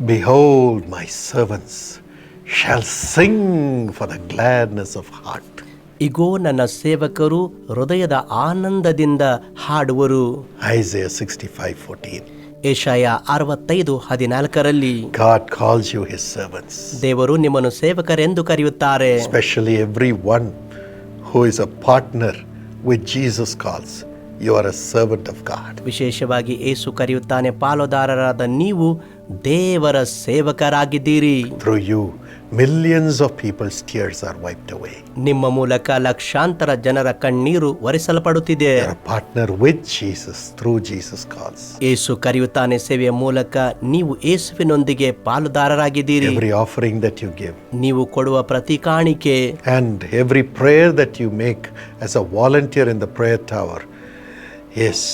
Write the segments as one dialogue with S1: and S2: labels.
S1: Behold, my servants shall sing for the gladness of heart.
S2: ಇಗೋ ನನ್ನ ಸೇವಕರು ಹೃದಯದ ಆನಂದದಿಂದ ಹಾಡುವರು
S1: Isaiah 65 14.
S2: ಏಷಯ ಅರವತ್ತೈದು ಹದಿನಾಲ್ಕರಲ್ಲಿ
S1: God calls you his servants,
S2: ದೇವರು ನಿಮ್ಮನ್ನು ಸೇವಕರೆಂದು ಕರೆಯುತ್ತಾರೆ
S1: especially everyone who is a partner with Jesus calls. You are a servant of God.
S2: ವಿಶೇಷವಾಗಿ ಏಸು ಕರೆಯುತ್ತಾನೆ ಪಾಲುದಾರರಾದ ನೀವು ದೇವರ ಸೇವಕರಾಗಿದ್ದೀರಿ.
S1: Through you millions of peoples tears are wiped away
S2: ನಿಮ್ಮ ಮೂಲಕ ಲಕ್ಷಾಂತರ ಜನರ ಕಣ್ಣೀರು ಒರೆಸಲ್ಪಡುತ್ತಿದೆ.
S1: Partner with Jesus through Jesus calls
S2: ಯೇಸು ಕರೆಯುತ್ತಾನೆ ಸೇವೆಯ ಮೂಲಕ ನೀವು ಯೇಸುವಿನೊಂದಿಗೆ ಪಾಲುದಾರರಾಗಿದ್ದೀರಿ.
S1: Every offering that you give
S2: ನೀವು ಕೊಡುವ ಪ್ರತಿ ಕಾಣಿಕೆ.
S1: And every prayer that you make as a volunteer in the prayer tower is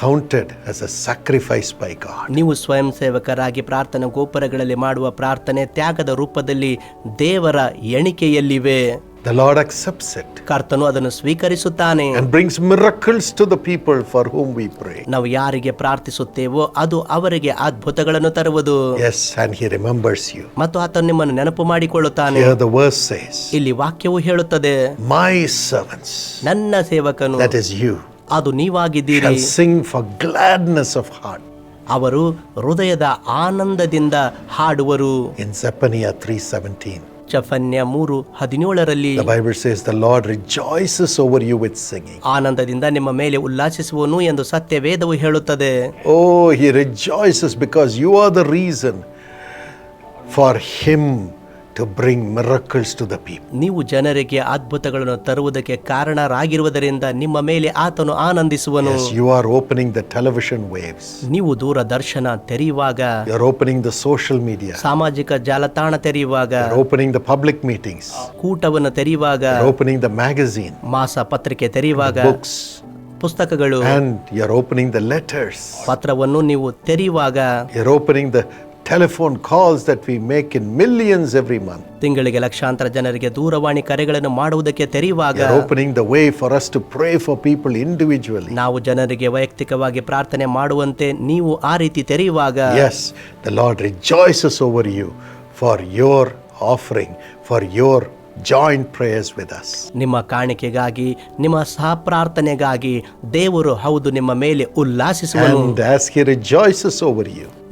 S1: counted as a sacrifice by God
S2: ನೀವು ಸ್ವಯಂ ಸೇವಕರಾಗಿ ಪ್ರಾರ್ಥನಾ ಗೋಪುರಗಳಲ್ಲಿ ಮಾಡುವ ಪ್ರಾರ್ಥನೆ ತ್ಯಾಗದ ರೂಪದಲ್ಲಿ ದೇವರ ಎಣಿಕೆಯಲ್ಲಿವೆ.
S1: The Lord accepts it
S2: ಕರ್ತನು ಅದನ್ನು ಸ್ವೀಕರಿಸುತ್ತಾನೆ.
S1: and brings miracles to the people for whom we pray.
S2: ನಾವು ಯಾರಿಗೆ ಪ್ರಾರ್ಥಿಸುತ್ತೇವೋ ಅದು ಅವರಿಗೆ ಅದ್ಭುತಗಳನ್ನು ತರುವುದು.
S1: Yes, and He remembers you.
S2: ಮತ್ತು ಆತನು ನಿಮ್ಮನ್ನು ನೆನಪು ಮಾಡಿಕೊಳ್ಳುತ್ತಾನೆ.
S1: Here the verse says,
S2: ಇಲ್ಲಿ ವಾಕ್ಯವು ಹೇಳುತ್ತದೆ.
S1: My servants,
S2: ನನ್ನ ಸೇವಕನು
S1: that is you,
S2: ಅದು ನೀವಾಗಿದ್ದೀರಿ.
S1: Sing for gladness of heart
S2: ಅವರು ಹೃದಯದ ಆನಂದದಿಂದ ಹಾಡುವರು.
S1: ಇನ್ ಸೆಪನಿಯ ತ್ರೀ ಸೆವೆಂಟೀನ್
S2: ಚಫನ್ಯ ಮೂರು ಹದಿನೇಳರಲ್ಲಿ.
S1: Bible the Lord rejoices over you with singing
S2: ಆನಂದದಿಂದ ನಿಮ್ಮ ಮೇಲೆ ಉಲ್ಲಾಸಿಸುವನು ಎಂದು ಸತ್ಯ ವೇದವು ಹೇಳುತ್ತದೆ.
S1: ಓ he rejoices because you are the reason for him to bring miracles to the people.
S2: ನೀವು ಜನರಿಗೆ ಅದ್ಭುತಗಳನ್ನು ತರುವುದಕ್ಕೆ ಕಾರಣರಾಗಿರುವುದರಿಂದ ನಿಮ್ಮ ಮೇಲೆ ಆತನು ಆನಂದಿಸುವನು
S1: Yes, you are opening the television waves.
S2: ನೀವು ದೂರದರ್ಶನ ತೆರೆಯುವಾಗ
S1: You're opening the social media.
S2: ಸಾಮಾಜಿಕ ಜಾಲತಾಣ ತೆರೆಯುವಾಗ
S1: You're opening the public meetings.
S2: ಕೂಟವನ್ನು ತೆರೆಯುವಾಗ
S1: You're opening the magazine,
S2: ಮಾಸ ಪತ್ರಿಕೆ ತೆರೆಯುವಾಗ
S1: books,
S2: ಪುಸ್ತಕಗಳು
S1: and you're opening the letters.
S2: ಪತ್ರವನ್ನು ನೀವು ತೆರೆಯುವಾಗ
S1: You're opening the telephone calls that we make in millions every month.
S2: ತಿಂಗಳಿಗೆ ಲಕ್ಷಾಂತರ ಜನರಿಗೆ ದೂರವಾಣಿ ಕರೆಗಳನ್ನು ಮಾಡುವುದಕ್ಕೆ ತೆರೆಯುವಾಗ
S1: You're opening the way for us to pray for people individually.
S2: ನಾವು ಜನರಿಗೆ ವೈಯಕ್ತಿಕವಾಗಿ ಪ್ರಾರ್ಥನೆ ಮಾಡುವಂತೆ ನೀವು ಆ ರೀತಿ ತೆರೆಯುವಾಗ
S1: Yes, the Lord rejoices over you for your offering, for your joint prayers with us
S2: ನಿಮ್ಮ ಕಾಣಿಕೆಗಾಗಿ ನಿಮ್ಮ ಸಹಪ್ರಾರ್ಥನೆಗಾಗಿ ದೇವರು ಹೌದು ನಿಮ್ಮ ಮೇಲೆ
S1: ಉಲ್ಲಾಸಿಸುವುದು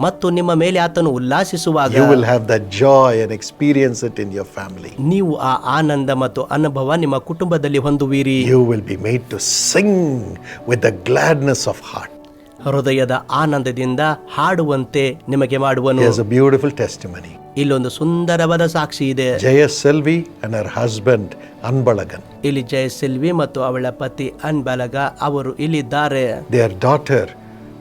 S2: ಮತ್ತು ನಿಮ್ಮ ಮೇಲೆ ಆತನು ಉಲ್ಲಾಸಿಸುವಾಗ
S1: you will have the joy and experience it in your family
S2: ನೀವು ಆ ಆನಂದ ಮತ್ತು ಅನುಭವ ನಿಮ್ಮ ಕುಟುಂಬದಲ್ಲಿ ಹೊಂದುವಿರಿ.
S1: You will be made to sing with the gladness of heart
S2: ಹೃದಯದ ಆನಂದದಿಂದ ಹಾಡುವಂತೆ ನಿಮಗೆ ಮಾಡುವನು.
S1: ಬ್ಯೂಟಿಫುಲ್ ಟೆಸ್ಟ್ ಮನಿ
S2: ಇಲ್ಲೊಂದು ಸುಂದರವಾದ ಸಾಕ್ಷಿ ಇದೆ.
S1: Jaya Selvi and husband Anbalagan.
S2: ಇಲ್ಲಿ ಜಯ ಸೆಲ್ವಿ ಮತ್ತು ಅವಳ ಪತಿ ಅನ್ಬಳಗ ಅವರು ಇಲ್ಲಿದ್ದಾರೆ.
S1: They are daughter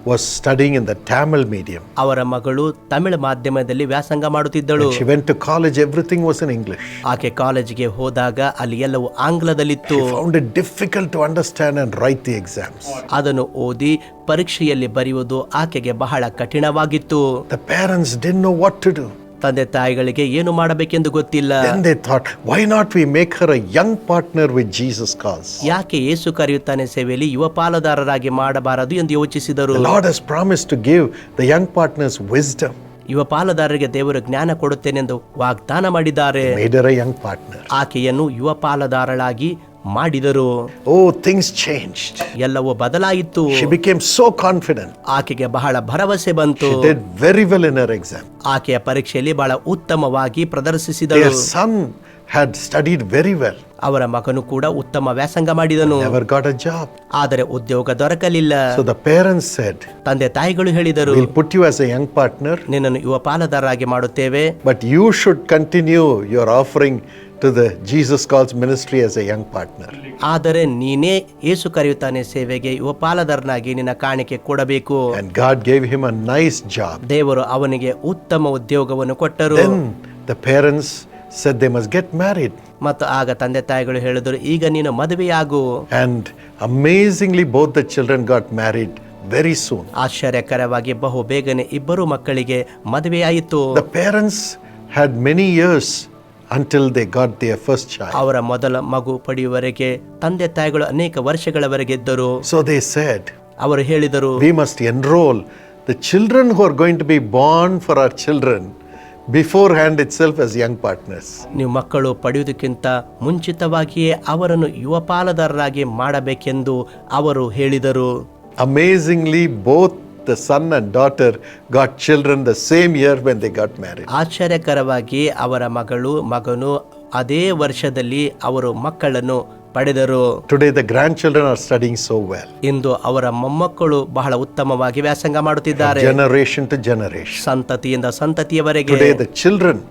S1: was studying in the Tamil medium.
S2: ಅವರ ಮಗಳು ತಮಿಳು ಮಾಧ್ಯಮದಲ್ಲಿ ವ್ಯಾಸಂಗ ಮಾಡುತ್ತಿದ್ದಳು
S1: she went to college, everything was in English.
S2: ಆಕೆ ಕಾಲೇಜಿಗೆ ಹೋದಾಗ ಅಲ್ಲಿ ಎಲ್ಲವೂ ಆಂಗ್ಲದಲ್ಲಿತ್ತು
S1: She found it difficult to understand and write the exams.
S2: ಅದನ್ನು ಓದಿ ಪರೀಕ್ಷೆಯಲ್ಲಿ ಬರೆಯುವುದು ಆಕೆಗೆ ಬಹಳ ಕಠಿಣವಾಗಿತ್ತು
S1: The parents didn't know what to do.
S2: ತಂದೆ ತಾಯಿಗಳಿಗೆ ಏನು ಮಾಡಬೇಕೆಂದು ಗೊತ್ತಿಲ್ಲ
S1: Then they thought, why not we make her a young partner with Jesus calls?
S2: ಯಾಕೆ ಏಸು ಕರೆಯುತ್ತಾನೆ ಸೇವೆಯಲ್ಲಿ ಯುವ ಪಾಲುದಾರರಾಗಿ ಮಾಡಬಾರದು ಎಂದು ಯೋಚಿಸಿದರು
S1: The Lord has promised to give the young partners wisdom.
S2: ಯುವ ಪಾಲುದಾರರಿಗೆ ದೇವರು ಜ್ಞಾನ ಕೊಡುತ್ತೇನೆಂದು ವಾಗ್ದಾನ ಮಾಡಿದ್ದಾರೆ
S1: Made her a young partner.
S2: ಆಕೆಯನ್ನು ಯುವ ಪಾಲುದಾರಳಾಗಿ ಮಾಡಿದರು.
S1: ಓ ಥಿಂಗ್ಸ್ ಚೇಂಜ್
S2: ಎಲ್ಲವೂ ಬದಲಾಯಿತು.
S1: She so confident.
S2: ಆಕೆಗೆ ಬಹಳ ಭರವಸೆ ಬಂತು.
S1: Very well in her exam.
S2: ಆಕೆಯ ಪರೀಕ್ಷೆಯಲ್ಲಿ ಬಹಳ ಉತ್ತಮವಾಗಿ ಪ್ರದರ್ಶಿಸಿದಳು.
S1: Son had studied very well well,
S2: ಅವರ ಮಗನು ಕೂಡ ಉತ್ತಮ ವ್ಯಾಸಂಗ ಮಾಡಿದನು.
S1: Never ಗಾಟ್ ಅ ಜಾಬ್
S2: ಆದರೆ ಉದ್ಯೋಗ ದೊರಕಲಿಲ್ಲ.
S1: So ದ ಪೇರೆಂಟ್ಸ್ ಸೆಡ್
S2: ತಂದೆ ತಾಯಿಗಳು ಹೇಳಿದರು
S1: will put you as a young partner,
S2: ನಿನ್ನನ್ನು ಯುವ ಪಾಲುದಾರರಾಗಿ ಮಾಡುತ್ತೇವೆ.
S1: But you should continue your offering to the Jesus calls ministry as a young partner
S2: ಆದರೆ ನೀನೇ ಏಸು ಕರೆಯುತ್ತಾನೆ ಸೇವೆಗೆ ಯುವ ಪಾಲದರ್ನಾಗಿ ನಿನ್ನ ಕಾಣಿಕೆ ಕೊಡಬೇಕು.
S1: And God gave him a nice job
S2: ದೇವರು ಅವನಿಗೆ ಉತ್ತಮ ಉದ್ಯೋಗವನ್ನು ಕೊಟ್ಟರು.
S1: The parents said they must married
S2: ಮತ್ತು ಆಗ ತಂದೆ ತಾಯಿಗಳು ಹೇಳಿದರು ಈಗ ನೀನು ಮದುವೆ ಆಗು
S1: and amazingly both the children got married very soon
S2: ಆಶ್ಚರ್ಯಕರವಾಗಿ ಬಹು ಬೇಗನೆ ಇಬ್ಬರು ಮಕ್ಕಳಿಗೆ ಮದುವೆಯಾಯಿತು.
S1: The parents had many years until they got their first child.
S2: ಅವರ ಮೊದಲ ಮಗು ಪಡೆಯುವವರೆಗೆ ತಂದೆ ತಾಯಿಗಳು ಅನೇಕ ವರ್ಷಗಳವರೆಗೆ ಇದ್ದರು
S1: So they said,
S2: ಅವರು ಹೇಳಿದರು
S1: We must enroll the children who are going to be born for our children beforehand itself as young partners.
S2: ನೀವು ಮಕ್ಕಳು ಪಡೆಯುವುದಕ್ಕಿಂತ ಮುಂಚಿತವಾಗಿಯೇ ಅವರನ್ನು ಯುವಪಾಲದಾರರಾಗಿ ಮಾಡಬೇಕೆಂದು ಅವರು ಹೇಳಿದರು
S1: Amazingly, both the son and daughter got children the same year when they got marriage
S2: ಆಶ್ಚರ್ಯಕರವಾಗಿ ಅವರ ಮಗಳು ಮಗನು ಅದೇ ವರ್ಷದಲ್ಲಿ ಅವರು ಮಕ್ಕಳನ್ನು ಪಡೆದರು.
S1: Today the grandchildren are studying so well
S2: ಇಂದು ಅವರ ಮೊಮ್ಮಕ್ಕಳು ಬಹಳ ಉತ್ತಮವಾಗಿ ವ್ಯಾಸಂಗ ಮಾಡುತ್ತಿದ್ದಾರೆ.
S1: ಜನರೇಷನ್ ಟು ಜನರೇಷನ್
S2: ಸಂತತಿಯಿಂದ ಸಂತತಿಯವರೆಗೆ.
S1: Today the children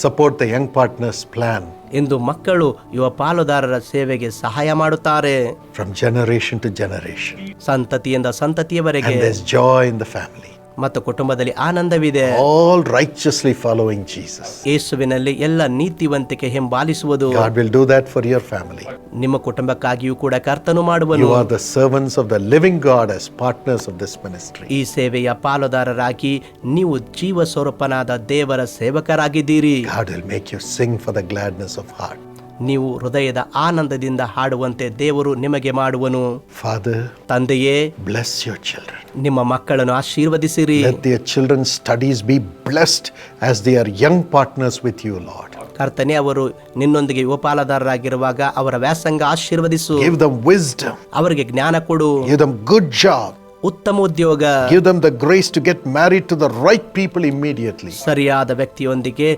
S1: support the young partners plan
S2: ಇಂದು ಮಕ್ಕಳು ಯುವ ಪಾಲುದಾರರ ಸೇವೆಗೆ ಸಹಾಯ ಮಾಡುತ್ತಾರೆ.
S1: ಫ್ರಮ್ ಜನರೇಷನ್ ಟು ಜನರೇಷನ್
S2: ಸಂತತಿಯಿಂದ ಸಂತತಿಯವರೆಗೆ.
S1: ಜಾಯ್ ಇನ್ ದ ಫ್ಯಾಮಿಲಿ
S2: ಮತ್ತು ಕುಟುಂಬದಲ್ಲಿ ಆನಂದವಿದೆ.
S1: ಆಲ್ ರೈಚಸ್ಲಿ ಫಾಲೋಯಿಂಗ್ ಜೀಸಸ್
S2: ಯೇಸುವಿನಲ್ಲಿ ಎಲ್ಲ ನೀತಿವಂತಿಕೆ ಹಿಂಬಾಲಿಸುವುದು.
S1: God will do that for your family
S2: ನಿಮ್ಮ ಕುಟುಂಬಕ್ಕಾಗಿಯೂ ಕೂಡ ಕರ್ತನು ಮಾಡುವನು.
S1: You are the servants of the living God as partners of this ministry
S2: ಈ ಸೇವೆಯ ಪಾಲುದಾರರಾಗಿ ನೀವು ಜೀವ ಸ್ವರೂಪನಾದ ದೇವರ ಸೇವಕರಾಗಿದ್ದೀರಿ.
S1: God will make you sing for the gladness of heart.
S2: ನೀವು ಹೃದಯದ ಆನಂದದಿಂದ ಹಾಡುವಂತೆ ದೇವರು ನಿಮಗೆ ಮಾಡುವನು
S1: Father,
S2: ತಂದೆಯೇ
S1: bless your children.
S2: ನಿಮ್ಮ ಮಕ್ಕಳನ್ನು ಆಶೀರ್ವದಿಸಿರಿ
S1: Let their children's studies be blessed as they are young partners with you, Lord.
S2: ಕರ್ತನೆ ಅವರು ನಿನ್ನೊಂದಿಗೆ ಯುವಪಾಲದಾರರಾಗಿರುವಾಗ ಅವರ ವ್ಯಾಸಂಗ ಆಶೀರ್ವದಿಸು
S1: Give them wisdom,
S2: ಅವರಿಗೆ ಜ್ಞಾನ ಕೊಡು
S1: give them good job,
S2: ಉತ್ತಮ ಉದ್ಯೋಗ
S1: give them the grace to get married to the right people immediately.
S2: ಸರಿಯಾದ ವ್ಯಕ್ತಿಯೊಂದಿಗೆ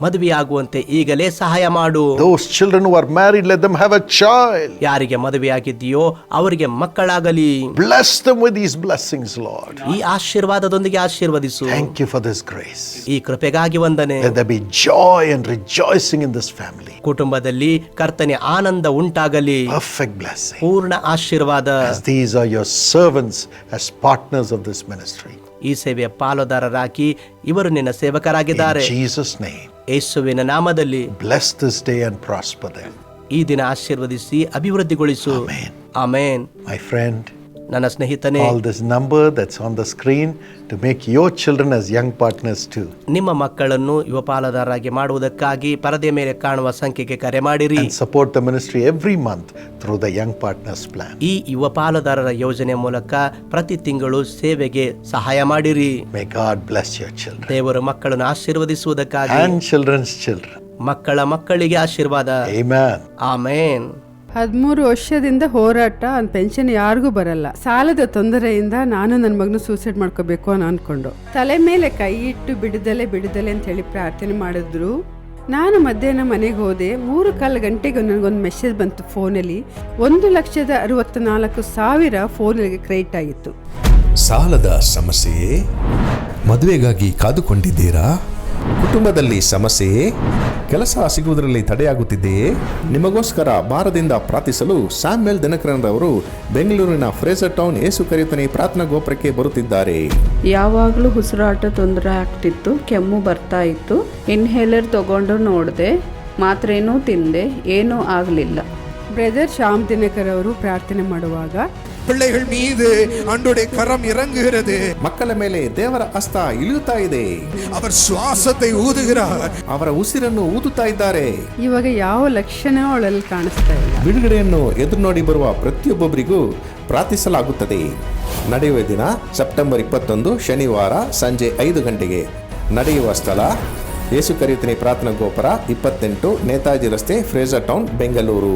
S2: ಮದುವೆಯಾಗುವಂತೆ ಈಗಲೇ ಸಹಾಯ ಮಾಡು
S1: Those children who are married, let them have a child.
S2: ಯಾರಿಗೆ ಮದುವೆಯಾಗಿದೆಯೋ ಅವರಿಗೆ ಮಕ್ಕಳಾಗಲಿ
S1: Bless them with these blessings, Lord.
S2: ಈ ಆಶೀರ್ವಾದದೊಂದಿಗೆ ಆಶೀರ್ವದಿಸು
S1: Thank you for this grace.
S2: ಈ ಕೃಪೆಗಾಗಿ ವಂದನೆ
S1: Let there be joy and rejoicing in this family.
S2: ಕುಟುಂಬದಲ್ಲಿ ಕರ್ತನೆ ಆನಂದ ಉಂಟಾಗಲಿ
S1: Perfect blessing.
S2: ಪೂರ್ಣ ಆಶೀರ್ವಾದ
S1: As these are your servants as partners of this ministry.
S2: ಈ ಸೇವೆಯ ಪಾಲುದಾರರಾಗಿ ಇವರು ನಿನ್ನ ಸೇವಕರಾಗಿದ್ದಾರೆ
S1: ಜೀಸಸ್ Jesus' name,
S2: ಯೇಸುವಿನ ನಾಮದಲ್ಲಿ
S1: bless this day and prosper
S2: ಈ ದಿನ ಆಶೀರ್ವದಿಸಿ ಅಭಿವೃದ್ಧಿಗೊಳಿಸು. ಆಮೆನ್.
S1: ಮೈ ಫ್ರೆಂಡ್
S2: ನನ್ನ ಸ್ನೇಹಿತನೇ
S1: call this number that's on the screen to make your children as young partners too.
S2: ನಿಮ್ಮ ಮಕ್ಕಳನ್ನು ಯುವಪಾಲದಾರರಾಗಿ ಮಾಡುವುದಕ್ಕಾಗಿ ಪರದೆ ಮೇಲೆ ಕಾಣುವ ಸಂಖ್ಯೆಗೆ ಕರೆ ಮಾಡಿರಿ
S1: And support the ministry every month through the Young Partners Plan.
S2: ಈ ಯುವ ಪಾಲುದಾರರ ಯೋಜನೆ ಮೂಲಕ ಪ್ರತಿ ತಿಂಗಳು ಸೇವೆಗೆ ಸಹಾಯ ಮಾಡಿರಿ
S1: May God bless your children
S2: ದೇವರು ಮಕ್ಕಳನ್ನು ಆಶೀರ್ವದಿಸುವುದಕ್ಕಾಗಿ
S1: and children's children.
S2: ಮಕ್ಕಳ ಮಕ್ಕಳಿಗೆ ಆಶೀರ್ವಾದ
S1: Amen.
S2: ಆಮೇನ್
S3: ಹದಿಮೂರು ವರ್ಷದಿಂದ ಹೋರಾಟ ಒಂದು ಪೆನ್ಷನ್ ಯಾರಿಗೂ ಬರಲ್ಲ. ಸಾಲದ ತೊಂದರೆಯಿಂದ ನಾನು ನನ್ನ ಮಗನ ಸೂಸೈಡ್ ಮಾಡ್ಕೋಬೇಕು ಅನ್ನೋ ಅನ್ಕೊಂಡು. ತಲೆ ಮೇಲೆ ಕೈ ಇಟ್ಟು ಬಿಡದಲೆ ಬಿಡದಲೆ ಅಂತ ಹೇಳಿ ಪ್ರಾರ್ಥನೆ ಮಾಡಿದ್ರು. ನಾನು ಮಧ್ಯಾಹ್ನ ಮನೆಗೆ ಹೋದೆ. ಮೂರು ಕಾಲು ಗಂಟೆಗೆ ನನಗೊಂದು ಮೆಸೇಜ್ ಬಂತು ಫೋನಲ್ಲಿ. ಒಂದು ಲಕ್ಷದ ಅರವತ್ತ ನಾಲ್ಕು ಸಾವಿರ ಫೋನಿಗೆ ಕ್ರೆಡಿಟ್ ಆಗಿತ್ತು.
S4: ಸಾಲದ ಸಮಸ್ಯೆಯೇ? ಮದುವೆಗಾಗಿ ಕಾದುಕೊಂಡಿದ್ದೀರಾ? ಕುಟುಂಬದಲ್ಲಿ ಸಮಸ್ಯೆಯೇ ಕೆಲಸ ಸಿಗುವುದರಲ್ಲಿ ತಡೆಯಾಗುತ್ತಿದೆಯೇ ನಿಮಗೋಸ್ಕರ ಭಾರದಿಂದ ಪ್ರಾರ್ಥಿಸಲು ಸ್ಯಾಮ್ಯಲ್ ದಿನಕರನ್ರವರು ಬೆಂಗಳೂರಿನ ಫ್ರೇಸರ್ ಟೌನ್ ಏಸು ಕರೆಯುತ್ತಾನೆ ಪ್ರಾರ್ಥನಾ ಗೋಪುರಕ್ಕೆ ಬರುತ್ತಿದ್ದಾರೆ.
S5: ಯಾವಾಗಲೂ ಉಸಿರಾಟ ತೊಂದರೆ ಆಗ್ತಿತ್ತು ಕೆಮ್ಮು ಬರ್ತಾ ಇತ್ತು. ಇನ್ಹೇಲರ್ ತಗೊಂಡು ನೋಡಿದೆ ಮಾತ್ರೇನೂ ತಿಂದೆ ಏನೂ ಆಗಲಿಲ್ಲ.
S3: ಬ್ರದರ್ ಶ್ಯಾಮ್ ದಿನಕರ್ ಅವರು ಪ್ರಾರ್ಥನೆ ಮಾಡುವಾಗ
S6: பிள்ளைகள் மீது அன்றுடைய கரம் இறங்குகிறது
S4: ಮಕ್ಕಳ ಮೇಲೆ ದೇವರ ಹಸ್ತ ಇಳಿಯುತ್ತಾ ಇದೆ
S6: அவர் சுவாசத்தை ஊதுகிறார்
S4: ಅವರ ಉಸಿರನ್ನು ಊದುತ್ತಾ ಇದ್ದಾರೆ
S3: ಇವಾಗ ಯಾವ ಲಕ್ಷಣ ಅವಳಲ್ಲಿ ಕಾಣಿಸ್ತಾ ಇಲ್ಲ
S4: ಬಿಡುಗಡೆಯನ್ನು ಎದುರು ನೋಡಿ ಬರುವ ಪ್ರತಿಯೊಬ್ಬೊಬ್ಬರಿಗೂ ಪ್ರಾರ್ಥಿಸಲಾಗುತ್ತದೆ ನಡೆಯುವ ದಿನ ಸೆಪ್ಟೆಂಬರ್ ಇಪ್ಪತ್ತೊಂದು ಶನಿವಾರ ಸಂಜೆ ಐದು ಗಂಟೆಗೆ ನಡೆಯುವ ಸ್ಥಳ ಯೇಸು ಕರೀತನೆ ಪ್ರಾರ್ಥನಾ ಗೋಪುರ ಇಪ್ಪತ್ತೆಂಟು ನೇತಾಜಿ ರಸ್ತೆ ಫ್ರೇಜರ್ ಟೌನ್ ಬೆಂಗಳೂರು